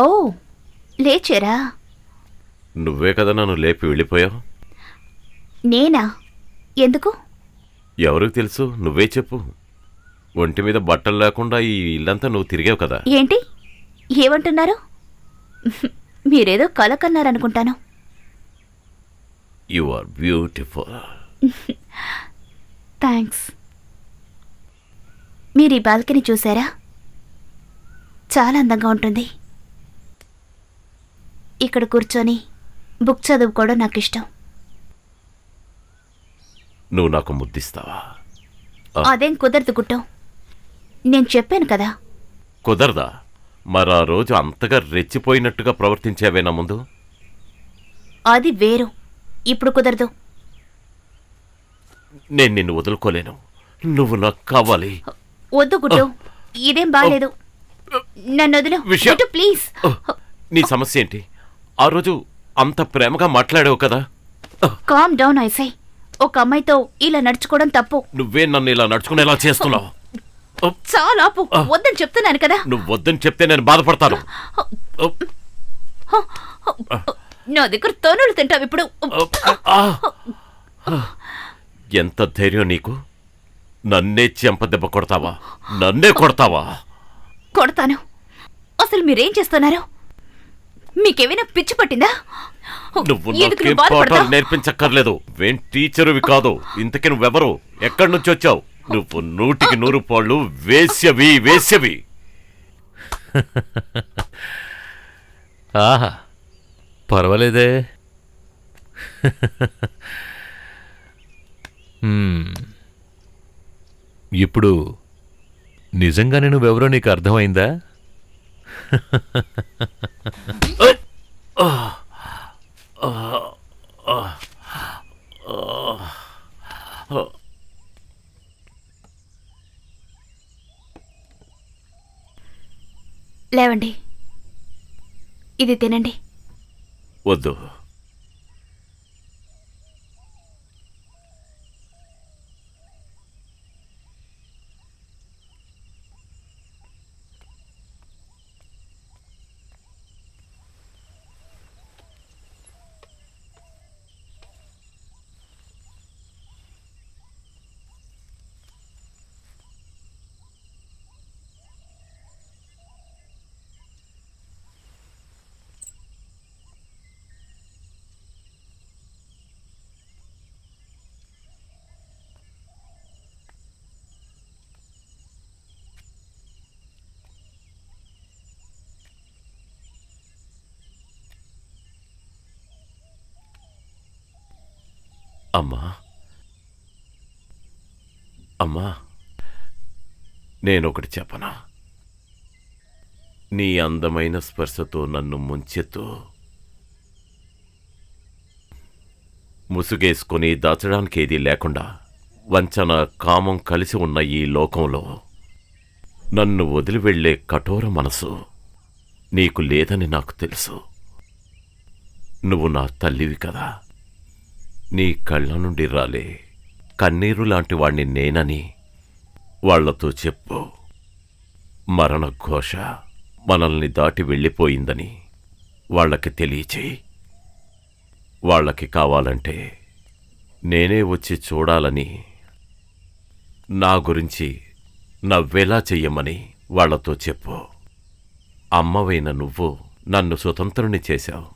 ఓ లేచారా? నువ్వే కదా నన్ను లేపి వెళ్ళిపోయావు? నేనా? ఎందుకు? ఎవరికి తెలుసు? నువ్వే చెప్పు. ఒంటి మీద బట్టలు లేకుండా ఈ ఇల్లంతా నువ్వు తిరిగావు కదా. ఏంటి? ఏమంటున్నారు? మీరేదో కల కన్నారనుకుంటాను యు ఆర్ బ్యూటిఫుల్ థ్యాంక్స్ మీరు ఈ బాల్కనీ చూసారా? చాలా అందంగా ఉంటుంది. ఇక్కడ కూర్చొని బుక్ చదువుకోవడం నాకు ఇష్టం నువ్వు నాకు ముద్దిస్తావా? అదేం కుదరదు గుట్టం. నేను చెప్పాను కదా. కుదరదా? మరి ఆ రోజు అంతగా రెచ్చిపోయినట్టుగా ప్రవర్తించావేనా ముందు? అది వేరు. ఇప్పుడు కుదరదు. నేను నిన్ను వదులుకోలేను. నువ్వు నాకు కావాలి. వద్దు గుట్టు. ఇదేం బాలేదు. నన్ను వదిలు. విషయం- గుట్టు ప్లీజ్. నీ సమస్య ఏంటి? ఆ రోజు అంత ప్రేమగా మాట్లాడావు కదా. కామ్ డౌన్ ఐసై ఒక అమ్మాయితో ఇలా నడుచుకోవడం తప్పు. నువ్వే నన్ను ఇలా నడుచుకునేలా చేస్తున్నావు. చాలా ఆపు. వద్దని చెప్తున్నాను కదా. నువ్వు వద్దని చెప్తే నేను బాధపడతాను. నా దగ్గర తోనులు తింటావు ఇప్పుడు. ఆ! ఎంత ధైర్యం నీకు? నన్నే చెంపదెబ్బ కొడతావా? నన్నే కొడతావా? కొడతాను. అసలు మీరేం చేస్తున్నారు? మీకేమైనా పిచ్చి పట్టిందా? నువ్వు నాకేం? పాఠాలు నేర్పించక్కర్లేదు. వేం టీచరువి కాదు. ఇంతకి నువ్వెవరు? ఎక్కడి నుంచి వచ్చావు? నువ్వు నూటికి నూరు పాళ్ళు వేశ్యవి వేశ్యవి. ఆహా పర్వాలేదే. హ్మ్. ఇప్పుడు నిజంగానే నువ్వెవరో నీకు అర్థమైందా? లేవండి. ఇది తినండి. వద్దు. అమ్మా. అమ్మా నేనొకటి చెప్పనా? నీ అందమైన స్పర్శతో నన్ను ముంచెత్తు. ముసుగేసుకొని దాచడానికి ఏదీ లేకుండా వంచన కామం కలిసి ఉన్న ఈ లోకంలో నన్ను వదిలి వెళ్ళే కఠోర మనసు నీకు లేదని నాకు తెలుసు. నువ్వు నా తల్లివి కదా. నీ కళ్ళ నుండి రాలే. కన్నీరు లాంటి వాణ్ణి నేనని వాళ్ళతో చెప్పు. మరణ ఘోష మనల్ని దాటి వెళ్ళిపోయిందని వాళ్ళకి తెలియచేయి. వాళ్ళకి కావాలంటే నేనే వచ్చి చూడాలని నా గురించి నవ్వేలా చెయ్యమని వాళ్ళతో చెప్పు. అమ్మవైన నువ్వు నన్ను స్వతంత్రుని చేశావు.